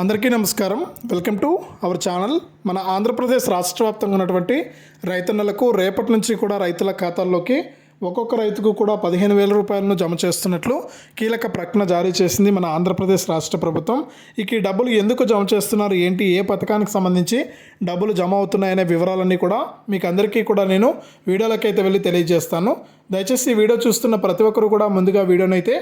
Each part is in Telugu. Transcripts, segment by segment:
అందరికీ నమస్కారం. Welcome to our channel. మన ఆంధ్రప్రదేశ్ రాష్ట్ర వ్యాప్తంగా ఉన్నటువంటి రైతన్నలకు రేపటి నుంచి కూడా రైతుల ఖాతాల్లోకి ఒక్కొక్క రైతుకు కూడా పదిహేను వేల రూపాయలను జమ చేస్తున్నట్లు కీలక ప్రకటన జారీ చేసింది మన ఆంధ్రప్రదేశ్ రాష్ట్ర ప్రభుత్వం. ఇక ఈ డబ్బులు ఎందుకు జమ చేస్తున్నారు? ఏంటి? ఏ పథకానికి సంబంధించి డబ్బులు జమ అవుతున్నాయనే వివరాలన్నీ కూడా మీకు అందరికీ కూడా నేను వీడియోలకైతే వెళ్ళి తెలియజేస్తాను. దయచేసి వీడియో చూస్తున్న ప్రతి ఒక్కరు కూడా ముందుగా వీడియోని అయితే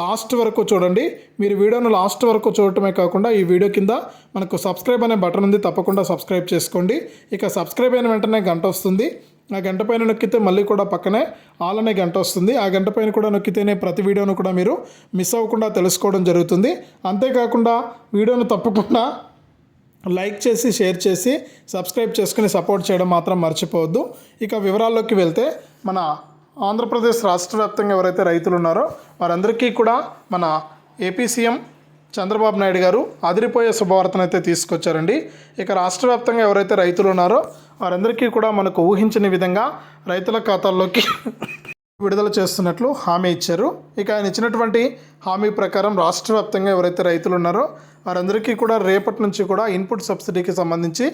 లాస్ట్ వరకు చూడండి. మీరు వీడియోను లాస్ట్ వరకు చూడటమే కాకుండా ఈ వీడియో కింద మనకు సబ్స్క్రైబ్ అనే బటన్ ఉంది తప్పకుండా సబ్స్క్రైబ్ చేసుకోండి. ఇక సబ్స్క్రైబ్ అయిన వెంటనే గంట వస్తుంది. ఆ గంట పైన నొక్కితే మళ్ళీ కూడా పక్కనే ఆల్ అనే గంట వస్తుంది. ఆ గంట పైన కూడా నొక్కితేనే ప్రతి వీడియోను కూడా మీరు మిస్ అవ్వకుండా తెలుసుకోవడం జరుగుతుంది. అంతేకాకుండా వీడియోను తప్పకుండా లైక్ చేసి షేర్ చేసి సబ్స్క్రైబ్ చేసుకుని సపోర్ట్ చేయడం మాత్రం మర్చిపోవద్దు. ఇక వివరాల్లోకి వెళ్తే మన ఆంధ్రప్రదేశ్ రాష్ట్ర వ్యాప్తంగా ఎవరైతే రైతులు ఉన్నారో వారందరికీ కూడా మన ఏపీ సీఎం చంద్రబాబు నాయుడు గారు అదిరిపోయే శుభవార్తను అయితే తీసుకొచ్చారండి. ఇక రాష్ట్ర వ్యాప్తంగా ఎవరైతే రైతులు ఉన్నారో వారందరికీ కూడా మనకు ఊహించని విధంగా రైతుల ఖాతాల్లోకి విడుదల చేస్తున్నట్లు హామీ ఇచ్చారు. ఇక ఆయన ఇచ్చినటువంటి హామీ ప్రకారం రాష్ట్ర వ్యాప్తంగా ఎవరైతే రైతులు ఉన్నారో వారందరికీ కూడా రేపటి నుంచి కూడా ఇన్పుట్ సబ్సిడీకి సంబంధించి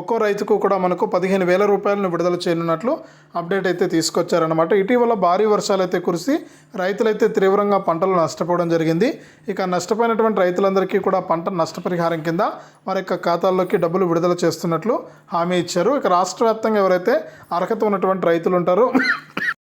ఒక్కో రైతుకు కూడా మనకు పదిహేను వేల రూపాయలను విడుదల చేయనున్నట్లు అప్డేట్ అయితే తీసుకొచ్చారనమాట ఇటీవల భారీ వర్షాలు అయితే కురిసి రైతులైతే తీవ్రంగా పంటలు నష్టపోవడం జరిగింది. ఇక నష్టపోయినటువంటి రైతులందరికీ కూడా పంట నష్టపరిహారం కింద వారి యొక్క ఖాతాల్లోకి డబ్బులు విడుదల చేస్తున్నట్లు హామీ ఇచ్చారు. ఇక రాష్ట్ర వ్యాప్తంగా ఎవరైతే అర్హత ఉన్నటువంటి రైతులు ఉంటారో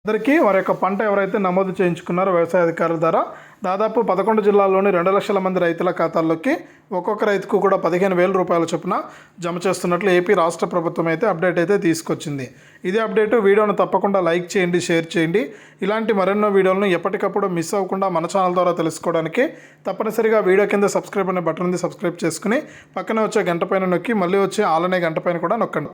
అందరికీ వారి యొక్క పంట ఎవరైతే నమోదు చేయించుకున్నారో వ్యవసాయ అధికారుల ద్వారా దాదాపు పదకొండు జిల్లాల్లోని రెండు లక్షల మంది రైతుల ఖాతాల్లోకి ఒక్కొక్క రైతుకు కూడా పదిహేను వేల రూపాయల చొప్పున జమ చేస్తున్నట్లు ఏపీ రాష్ట్ర ప్రభుత్వం అయితే అప్డేట్ అయితే తీసుకొచ్చింది. ఇదే అప్డేట్ వీడియోను తప్పకుండా లైక్ చేయండి షేర్ చేయండి. ఇలాంటి మరెన్నో వీడియోలను ఎప్పటికప్పుడు మిస్ అవ్వకుండా మన ఛానల్ ద్వారా తెలుసుకోవడానికి తప్పనిసరిగా వీడియో కింద సబ్స్క్రైబ్ అనే బటన్ ఉంది సబ్స్క్రైబ్ చేసుకుని పక్కనే వచ్చే గంట పైన నొక్కి మళ్ళీ వచ్చే ఆలనే గంట పైన కూడా నొక్కండి.